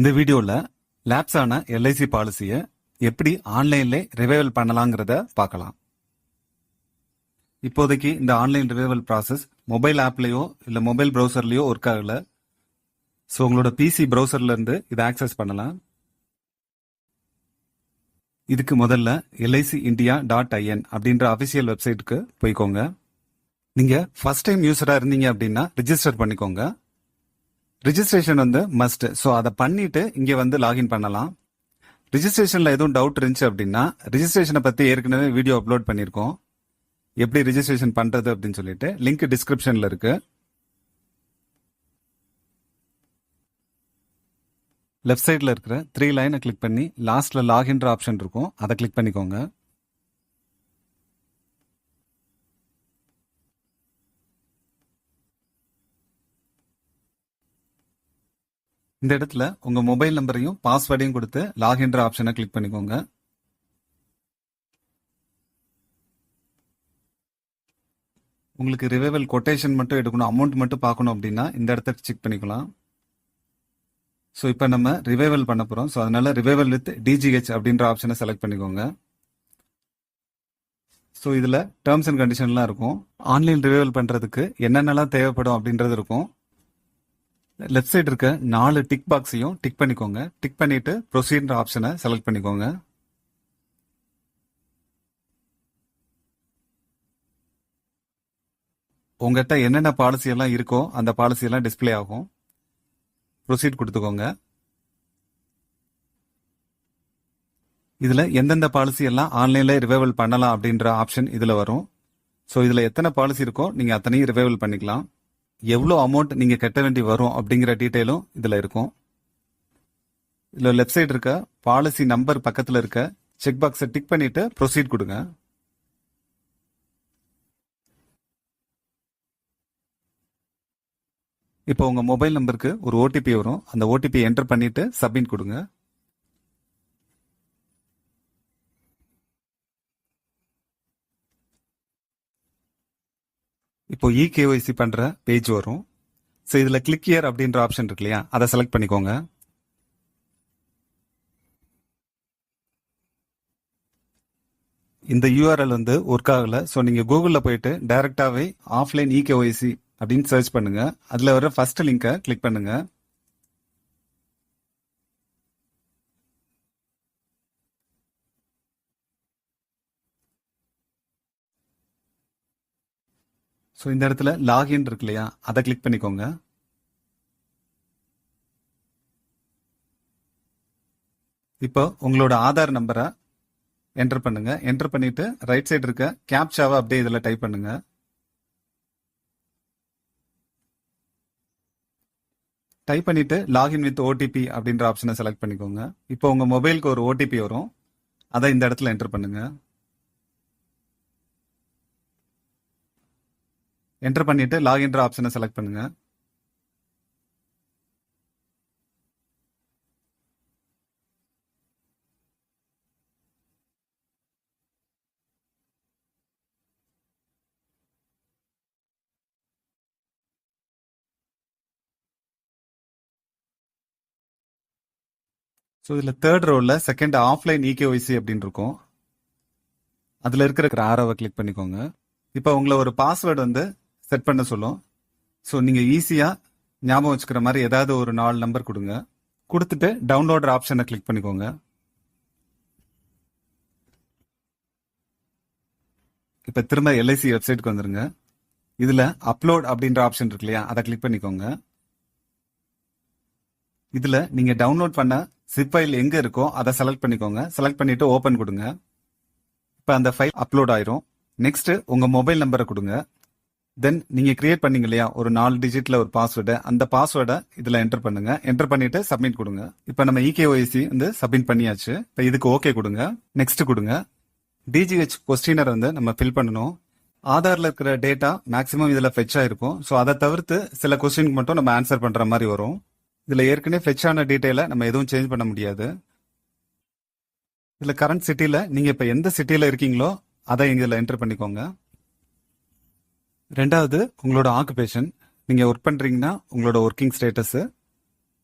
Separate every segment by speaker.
Speaker 1: இந்த வீடியோல லேப்ஸ் ஆன எல்ஐசி பாலிசியை எப்படி ஆன்லைன்ல ரிவைவல் பண்ணலாங்கிறத பார்க்கலாம். இப்போதைக்கு இந்த ஆன்லைன் ரிவைவல் ப்ராசஸ் மொபைல் ஆப்லேயோ இல்லை மொபைல் ப்ரௌசர்லேயோ ஒர்க் ஆகல. ஸோ உங்களோட பிசி ப்ரௌசர்லேருந்து இதை ஆக்சஸ் பண்ணலாம். இதுக்கு முதல்ல எல்ஐசி இந்தியா டாட் ஐஎன் அப்படின்ற அஃபிஷியல் வெப்சைட்டுக்கு போய்க்கோங்க. நீங்கள் ஃபர்ஸ்ட் டைம் யூஸராக இருந்தீங்க அப்படின்னா ரிஜிஸ்டர் பண்ணிக்கோங்க. ரிஜிஸ்ட்ரேஷன் வந்து மஸ்ட் ஸோ அதை பண்ணிட்டு இங்கே வந்து லாகின் பண்ணலாம். ரிஜிஸ்ட்ரேஷனில் எதுவும் டவுட் இருந்துச்சு அப்படின்னா ரிஜிஸ்ட்ரேஷனை பற்றி ஏற்கனவே வீடியோ அப்லோட் பண்ணியிருக்கோம். எப்படி ரிஜிஸ்ட்ரேஷன் பண்ணுறது அப்படின்னு சொல்லிட்டு லிங்க் டிஸ்கிரிப்ஷனில் இருக்கு. லெஃப்ட் சைடில் இருக்கிற த்ரீ லைனை கிளிக் பண்ணி லாஸ்ட்டில் லாகின்ற ஆப்ஷன் இருக்கும். அதை கிளிக் பண்ணிக்கோங்க. இந்த இடத்துல உங்க மொபைல் நம்பரையும் பாஸ்வேர்டையும் கொடுத்து லாகின்ற ஆப்ஷனை கிளிக் பண்ணிக்கோங்க. உங்களுக்கு ரிவைவல் கொட்டேஷன் மட்டும் எடுக்கணும் அமௌண்ட் மட்டும் பார்க்கணும் அப்படின்னா இந்த இடத்த செக் பண்ணிக்கலாம். ஸோ இப்போ நம்ம ரிவைவல் பண்ண போகிறோம் ஸோ அதனால ரிவைவல் வித் டிஜிஹெச் அப்படின்ற ஆப்ஷனை செலக்ட் பண்ணிக்கோங்க. ஸோ இதில் டேர்ம்ஸ் அண்ட் கண்டிஷன்லாம் இருக்கும். ஆன்லைன் ரிவைவல் பண்ணுறதுக்கு என்னென்னலாம் தேவைப்படும் அப்படின்றது இருக்கும். லெஃப்ட் சைடு இருக்க நாலு டிக் பாக்ஸையும் டிக் பண்ணிக்கோங்க. டிக் பண்ணிட்டு ப்ரொசீட்ன்ற ஆப்ஷனை செலக்ட் பண்ணிக்கோங்க. உங்ககிட்ட என்னென்ன பாலிசி எல்லாம் இருக்கோ அந்த பாலிசி எல்லாம் டிஸ்ப்ளே ஆகும். ப்ரொசீட் கொடுத்துக்கோங்க. இதில் எந்தெந்த பாலிசி எல்லாம் ஆன்லைனில் ரிவைவல் பண்ணலாம் அப்படின்ற ஆப்ஷன் இதில் வரும். ஸோ இதில் எத்தனை பாலிசி இருக்கோ நீங்கள் அத்தனையும் ரிவைவல் பண்ணிக்கலாம். எவ்வளோ அமௌண்ட் நீங்கள் கட்ட வேண்டி வரும் அப்படிங்கிற டீட்டெயிலும் இதில் இருக்கும். இதில் லெஃப்ட் சைடு இருக்க பாலிசி நம்பர் பக்கத்தில் இருக்க செக் பாக்ஸை டிக் பண்ணிட்டு ப்ரொசீட் கொடுங்க. இப்போ உங்கள் மொபைல் நம்பருக்கு ஒரு ஓடிபி வரும். அந்த ஓடிபி என்டர் பண்ணிவிட்டு சப்மிட் கொடுங்க. இப்போ இகேஒய்சி பண்ணுற பேஜ் வரும். ஸோ இதில் கிளிக் இயர் அப்படின்ற ஆப்ஷன் இருக்கு இல்லையா? அதை செலக்ட் பண்ணிக்கோங்க. இந்த யூஆர்எல் வந்து ஒர்க் ஆகல. ஸோ நீங்கள் கூகுளில் போயிட்டு டைரெக்டாகவே ஆஃப்லைன் இகேஒய்சி அப்படின்னு சர்ச் பண்ணுங்கள் அதில் வர ஃபர்ஸ்ட் லிங்கை கிளிக் பண்ணுங்கள் ஸோ இந்த இடத்துல லாகின் இருக்கு இல்லையா? அதை கிளிக் பண்ணிக்கோங்க. இப்போ உங்களோட ஆதார் நம்பரை என்டர் பண்ணுங்க. என்டர் பண்ணிட்டு ரைட் சைடு இருக்க கேப்சாவை அப்படியே இதில் டைப் பண்ணுங்க. டைப் பண்ணிட்டு லாகின் வித் ஓடிபி அப்படின்ற ஆப்ஷனை செலக்ட் பண்ணிக்கோங்க. இப்போ உங்க மொபைலுக்கு ஒரு ஓடிபி வரும். அதை இந்த இடத்துல என்டர் பண்ணுங்க. என்டர் பண்ணிட்டு லாகின்ற ஆப்ஷனை செலக்ட் பண்ணுங்க. ஸோ இதில் தேர்ட் ரோவில் செகண்ட் ஆஃப்லைன் இகேஒய்சி அப்படின்னு இருக்கும். அதில் இருக்கிற ஆரோவை கிளிக் பண்ணிக்கோங்க. இப்போ உங்களை ஒரு பாஸ்வேர்டு வந்து செட் பண்ண சொல்லும். ஸோ நீங்கள் ஈஸியாக ஞாபகம் வச்சுக்கிற மாதிரி ஏதாவது ஒரு நாலு நம்பர் கொடுங்க. கொடுத்துட்டு டவுன்லோடர் ஆப்ஷனை கிளிக் பண்ணிக்கோங்க. இப்போ திரும்ப எல்ஐசி வெப்சைட்டுக்கு வந்துருங்க. இதில் அப்லோட் அப்படின்ற ஆப்ஷன் இருக்கு இல்லையா? அதை கிளிக் பண்ணிக்கோங்க. இதில் நீங்கள் டவுன்லோட் பண்ண சிப் ஃபைல் எங்கே இருக்கோ அதை செலக்ட் பண்ணிக்கோங்க. செலக்ட் பண்ணிவிட்டு ஓப்பன் கொடுங்க. இப்போ அந்த ஃபைல் அப்லோட் ஆயிரும். நெக்ஸ்ட் உங்கள் மொபைல் நம்பரை கொடுங்க. தென் நீங்க கிரியேட் பண்ணீங்க இல்லையா? ஒரு நாலு டிஜிட்ல ஒரு பாஸ்வேர்டு அந்த பாஸ்வேர்டை இதுல என்டர் பண்ணுங்க. என்டர் பண்ணிட்டு சப்மிட் கொடுங்க. இப்போ நம்ம இகேஒய்சி வந்து சப்மிட் பண்ணியாச்சு. இப்போ இதுக்கு ஓகே கொடுங்க. நெக்ஸ்ட் கொடுங்க. டிஜிஹெச் கொஸ்டினர் வந்து நம்ம ஃபில் பண்ணணும். ஆதார்ல இருக்கிற டேட்டா மேக்ஸிமம் இதுல ஃபெச் ஆயிருக்கும். ஸோ அதை தவிர்த்து சில கொஸ்டினுக்கு மட்டும் நம்ம ஆன்சர் பண்ற மாதிரி வரும். இதுல ஏற்கனவே ஃபெச் ஆன டீட்டெயில நம்ம எதுவும் சேஞ்ச் பண்ண முடியாது. இதுல கரண்ட் சிட்டியில் நீங்க இப்ப எந்த சிட்டியில் இருக்கீங்களோ அதை இங்க இதுல என்டர் பண்ணிக்கோங்க. ரெண்டாவது உங்களோட ஆக்குபேஷன் நீங்க ஒர்க் பண்றீங்கன்னா உங்களோட ஒர்க்கிங் ஸ்டேட்டஸ்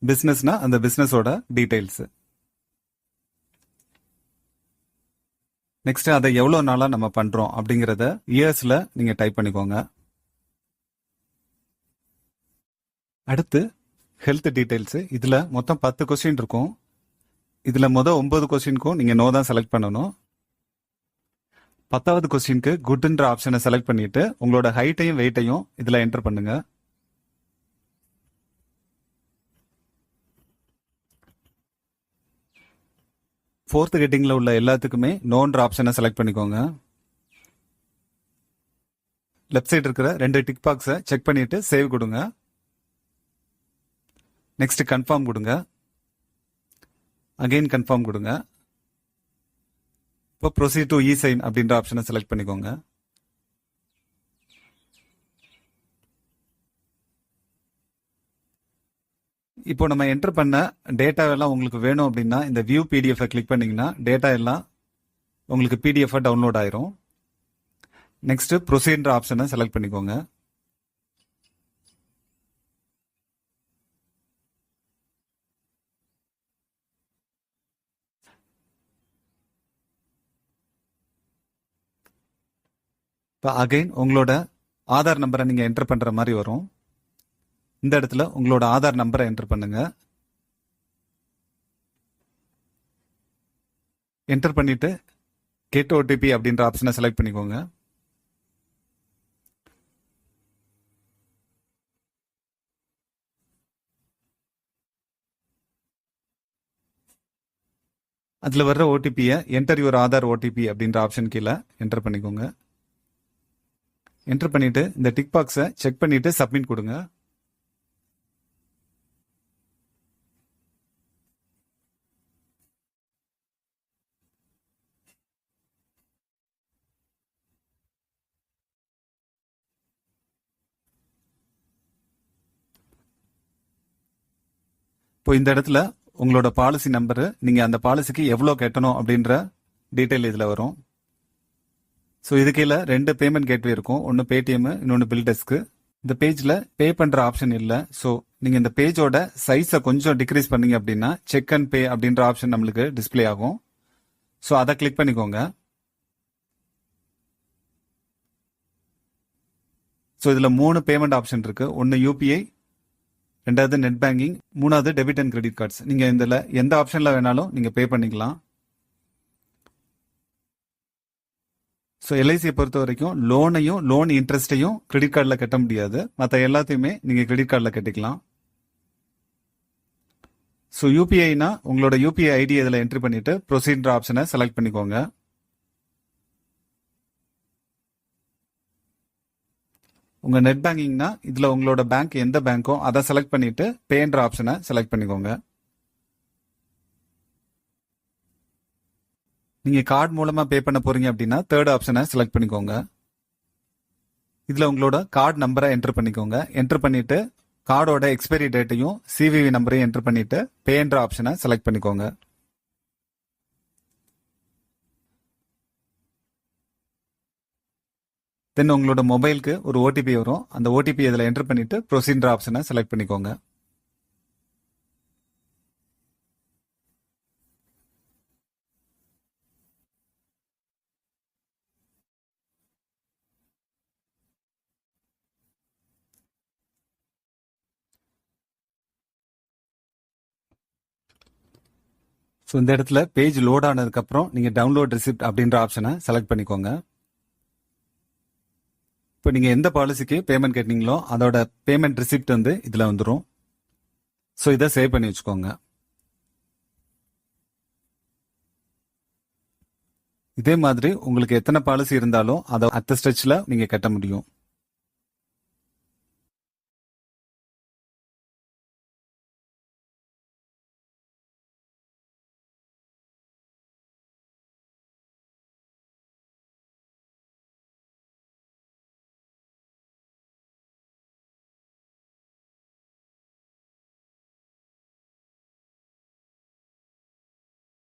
Speaker 1: பிசினஸ்னா அந்த பிசினஸோட டீடைல்ஸ் நெக்ஸ்ட் அதை எவ்வளவு நாளா நம்ம பண்றோம் அப்படிங்கறத இயர்ஸ்ல நீங்க டைப் பண்ணிக்கோங்க. அடுத்து ஹெல்த் டீடைல்ஸ் இதுல மொத்தம் பத்து கொஸ்டின் இருக்கும். இதுல மொதல் ஒன்பது கொஸ்டினுக்கும் நீங்க நோ தான் செலக்ட் பண்ணணும். பத்தாவது கொஸ்டினுக்கு குட்ன்ற ஆப்ஷனை செலக்ட் பண்ணிட்டு உங்களோட ஹைட்டையும் வெயிட்டையும் இதில் என்டர் பண்ணுங்க. ஃபோர்த் ஹெட்டிங்ல உள்ள எல்லாத்துக்குமே நோன்ற ஆப்ஷனை செலக்ட் பண்ணிக்கோங்க. லெஃப்ட் சைடு இருக்கிற ரெண்டு டிக் பாக்ஸை செக் பண்ணிட்டு சேவ் கொடுங்க. நெக்ஸ்ட் கன்ஃபார்ம் கொடுங்க. அகைன் கன்ஃபார்ம் கொடுங்க. இப்போ ப்ரொசீட் டு இ சைன் அப்படின்ற ஆப்ஷனை செலக்ட் பண்ணிக்கோங்க. இப்போ நம்ம என்டர் பண்ண டேட்டா எல்லாம் உங்களுக்கு வேணும் அப்படின்னா இந்த வியூ பிடிஎஃப் கிளிக் பண்ணீங்கன்னா டேட்டா எல்லாம் உங்களுக்கு பிடிஎஃப் டவுன்லோட் ஆயிரும். நெக்ஸ்ட் ப்ரொசீன்ற ஆப்ஷனை செலக்ட் பண்ணிக்கோங்க. இப்போ அகைன் உங்களோட ஆதார் நம்பரை நீங்கள் என்டர் பண்ணுற மாதிரி வரும். இந்த இடத்துல உங்களோட ஆதார் நம்பரை என்டர் பண்ணுங்க. என்டர் பண்ணிட்டு கெட் ஓடிபி அப்படின்ற ஆப்ஷனை செலக்ட் பண்ணிக்கோங்க. அதில் வர்ற ஓடிபியை என்டர் யுவர் ஆதார் ஓடிபி அப்படின்ற ஆப்ஷன் கீழே என்டர் பண்ணிக்கோங்க. என்டர் பண்ணிட்டு இந்த டிக் பாக்ஸை செக் பண்ணிட்டு சப்மிட் கொடுங்க. இப்போ இந்த இடத்துல உங்களோட பாலிசி நம்பரு நீங்கள் அந்த பாலிசிக்கு எவ்வளோ கட்டணும் அப்படின்ற டீட்டெயில் இதில் வரும். ஸோ இது கீழே ரெண்டு பேமெண்ட் கேட்வே இருக்கும். ஒன்று பேடிஎம் இன்னொன்று பில் டெஸ்க்கு இந்த பேஜ்ல பே பண்ற ஆப்ஷன் இல்ல. ஸோ நீங்க இந்த பேஜோட சைஸை கொஞ்சம் டிக்ரீஸ் பண்ணீங்க அப்படின்னா செக் அண்ட் பே அப்படின்ற ஆப்ஷன் நம்மளுக்கு டிஸ்ப்ளே ஆகும். ஸோ அதை கிளிக் பண்ணிக்கோங்க. ஸோ இதில் மூணு பேமெண்ட் ஆப்ஷன் இருக்கு. ஒன்று யூபிஐ ரெண்டாவது நெட் பேங்கிங் மூணாவது டெபிட் அண்ட் கிரெடிட் கார்ட்ஸ் நீங்கள் இதில் எந்த ஆப்ஷனில் வேணாலும் நீங்கள் பே பண்ணிக்கலாம். ஸோ எல்ஐசியை பொறுத்த வரைக்கும் லோனையும் லோன் இன்ட்ரெஸ்ட்டையும் கிரெடிட் கார்டில் கட்ட முடியாது. மற்ற எல்லாத்தையுமே நீங்கள் கிரெடிட் கார்டில் கட்டிக்கலாம். ஸோ யூபிஐனா உங்களோட யூபிஐ ஐடி இதில் என்ட்ரி பண்ணிவிட்டு ப்ரொசீடர் ஆப்ஷனை செலக்ட் பண்ணிக்கோங்க. உங்கள் நெட் பேங்கிங்னா இதில் உங்களோட பேங்க் எந்த பேங்க்கோ அதை செலக்ட் பண்ணிவிட்டு பேன்ற ஆப்ஷனை செலக்ட் பண்ணிக்கோங்க. நீங்க கார்டு மூலமா பே பண்ண போறீங்க அப்படின்னா தேர்ட் ஆப்ஷனை செலக்ட் பண்ணிக்கோங்க. இதுல உங்களோட கார்டு நம்பரை என்டர் பண்ணிக்கோங்க. என்டர் பண்ணிட்டு கார்டோட எக்ஸ்பைரி டேட்டையும் சிவிவி நம்பரையும் என்டர் பண்ணிட்டு பேன்ற ஆப்ஷனை செலக்ட் பண்ணிக்கோங்க. தென் உங்களோட மொபைலுக்கு ஒரு ஓடிபி வரும். அந்த ஓடிபி இதில் என்டர் பண்ணிட்டு ப்ரொசீன்ற ஆப்ஷனை செலக்ட் பண்ணிக்கோங்க. ஸோ இந்த இடத்துல பேஜ் லோட் ஆனதுக்கப்புறம் நீங்கள் டவுன்லோட் ரிசிப்ட் அப்படின்ற ஆப்ஷனை செலக்ட் பண்ணிக்கோங்க. இப்போ நீங்கள் எந்த பாலிசிக்கு பேமெண்ட் கேட்டீங்களோ அதோட பேமெண்ட் ரிசிப்ட் வந்து இதில் வந்துடும் ஸோ இதை சேவ் பண்ணி வச்சுக்கோங்க. இதே மாதிரி உங்களுக்கு எத்தனை பாலிசி இருந்தாலும் அதை அத்த ஸ்ட்ரெச்சில் நீங்கள் கட்ட முடியும்.